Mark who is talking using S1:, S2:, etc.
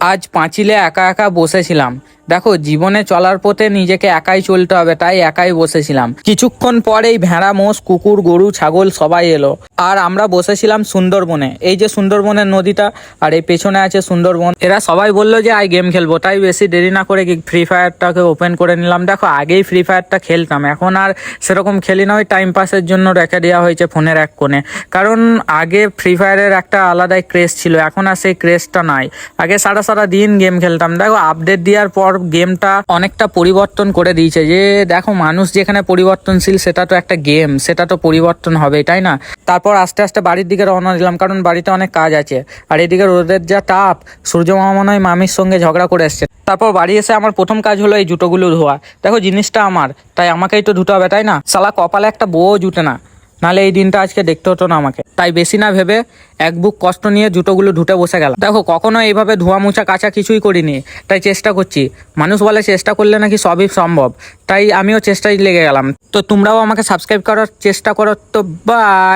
S1: আজ পাঁচিলে একা একা বসেছিলাম। দেখো, জীবনে চলার পথে নিজেকে একাই চলতে হবে, তাই একাই বসেছিলাম। কিছুক্ষণ পরেই ভেড়া, মোষ, কুকুর, গরু, ছাগল সবাই এলো। আর আমরা বসেছিলাম সুন্দরবনে। এই যে সুন্দরবনের নদীটা, আর এই পেছনে আছে সুন্দরবন। এরা সবাই বলল যে আই গেম খেলব। তাই বেশি দেরি না করে ফ্রি ফায়ারটাকে ওপেন করে নিলাম। দেখো, আগেই ফ্রি ফায়ারটা খেলতাম। এখন আর সেরকম খেলি না। ওই টাইম পাসের জন্য রেখে দেওয়া হয়েছে ফোনের এক কোণে। কারণ আগে ফ্রি ফায়ারের একটা আলাদাই ক্রেজ ছিল। এখন আর সেই ক্রেজটা নাই। আগে সারা সারা দিন গেম খেলতাম। দেখো আপডেট দেওয়ার পর গেমটা অনেকটা পরিবর্তন করে দিয়েছে। যে দেখো, মানুষ যেখানে পরিবর্তনশীল, সেটা তো একটা গেম, সেটা তো পরিবর্তন হবে, তাই না? তারপর আস্তে আস্তে বাড়ির দিকে রওনা দিলাম, কারণ বাড়িতে অনেক কাজ আছে। আর এদিকে রোদের যা তাপ, সূর্য মামা মনে হয় মামির সঙ্গে ঝগড়া করে এসছে। তারপর বাড়ি এসে আমার প্রথম কাজ হলো এই জুতোগুলো ধোয়া। দেখো, জিনিসটা আমার, তাই আমাকেই তো ধুতে হবে, তাই না? সালা কপালে একটা বউ জুটে না। নাহলে এই দিনটা আজকে দেখতে হতো না আমাকে। তাই বেশি না ভেবে এক বুক কষ্ট নিয়ে জুতোগুলো ধুটে বসে গেলাম। দেখো, কখনো এইভাবে ধোয়া মোছা কাঁচা কিছুই করিনি, তাই চেষ্টা করছি। মানুষ বলে চেষ্টা করলে নাকি সবই সম্ভব, তাই আমিও চেষ্টায় লেগে গেলাম। তো তোমরাও আমাকে সাবস্ক্রাইব করার চেষ্টা করো, তো বাই